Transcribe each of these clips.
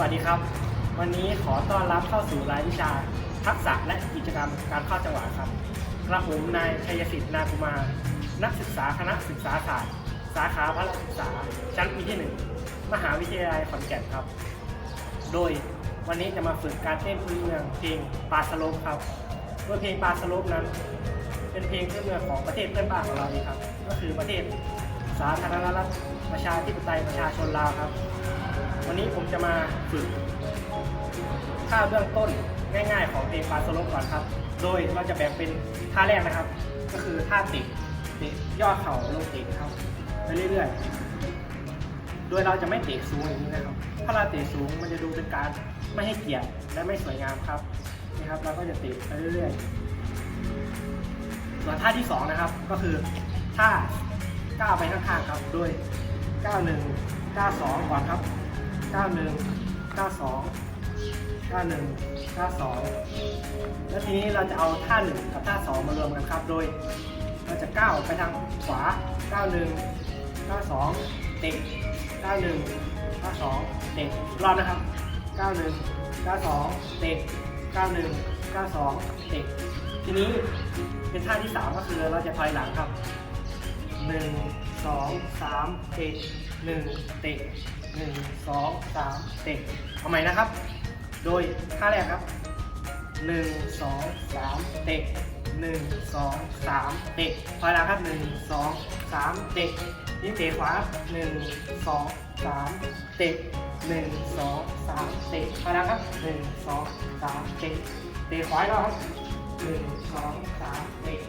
วัสดีครับ วันนี้ขอต้อนรับเข้าสู่รายวิชา ทักษะและกิจกรรมการเข้าจังหวะครับกระผมนายชัยสิทธิ์นากุมา นักศึกษาคณะศึกษาศาสตร์ สาขาพละศึกษา ชั้นปีที่หนึ่งมหาวิทยาลัยขอนแก่นครับ โดยวันนี้จะมาฝึกการเต้นพื้นเมืองเพลงปาสโลปครับโดยเพลงปาสโลปนั้น เป็นเพลงพื้นเมืองของประเทศเพื่อนบ้านของเราเองครับ ก็คือประเทศสาธารณรัฐประชาธิปไตยประชาชนลาวครับ วันนี้ผมจะมาฝึกท่าเบื้องต้นง่ายๆของเพลงปาสโลก่อนครับ โดยเราจะแบ่งเป็นท่าแรกนะครับ ก็คือท่าติดติดย่อเข่าลงติดครับไปเรื่อยๆ โดยเราจะไม่เตะสูงอย่างนี้นะครับ ถ้าเราเตะสูงมันจะดูเป็นการไม่ให้เกียรติและไม่สวยงามครับนี่ครับเราก็จะเตะไปเรื่อยๆ ส่วนท่าที่สองนะครับก็คือท่าก้าวไปข้างๆครับ โดยก้าวหนึ่งก้าวสองก่อนครับ ก้าวหนึ่งก้าสองก้าหนึ่งก้าสองแล้วทีนี้เราจะเอาท่าหนึ่งกับท่าสองมารวมกันครับ โดยเราจะก้าวไปทางขวาก้าวหนึ่งก้าสองเตะก้าวหนึ่งก้าสองเตะรอบนะครับก้าวหนึ่งก้าสองเตะก้าวหนึ่งก้าสองเตะ ทีนี้เป็นท่าที่สามก็คือเราจะถอยหลังครับหนึ่ง สองสามเตะหนึ่งเตะหนึ่งสองสามเตะเอาใหม่นะครับ โดยท่าแรกครับหนึ่งสองสามเตะหนึ่งสองสามเตะถอยหลังครับหนึ่งสองสามเตะนี่เตะขวาหนึ่งสองสามเตะหนึ่งสองสามเตะถอยหลังครับหนึ่งสองสามเตะเตะขวาอีกรอบครับ หนึ่งสองสามเตะ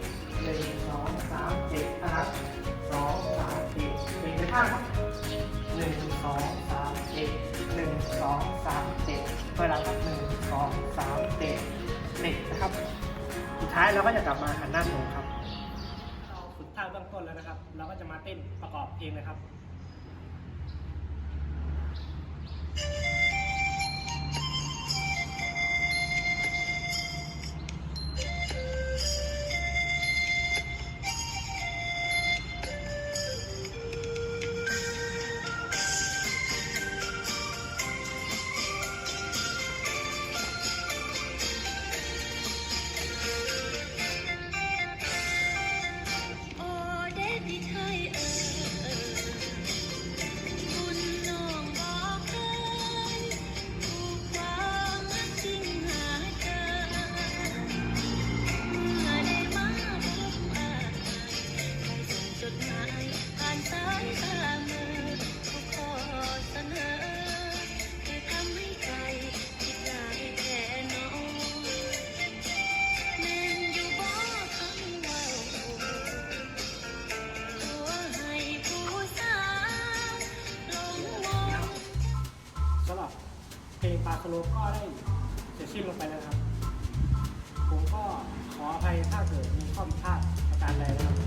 หนึ่งสองสามเตะนะครับสองสามเตะเตะไปข้างครับหนึ่งสองสามเตะหนึ่งสองสามเตะถอยหลังหนึ่งสองสามเตะเด็กนะครับ สุดท้ายเราก็จะกลับมาหันหน้าตรงครับเราฝึกท่าเบื้องต้นแล้วนะครับ เราก็จะมาเต้นประกอบเพลงเลยครับโเพลงปลาสโลก็ได้เสร็จสิ้นลงไปแล้วครับ ผมก็ขออภัยถ้าเกิดมีข้อผิดพลาดประการใดนะครับ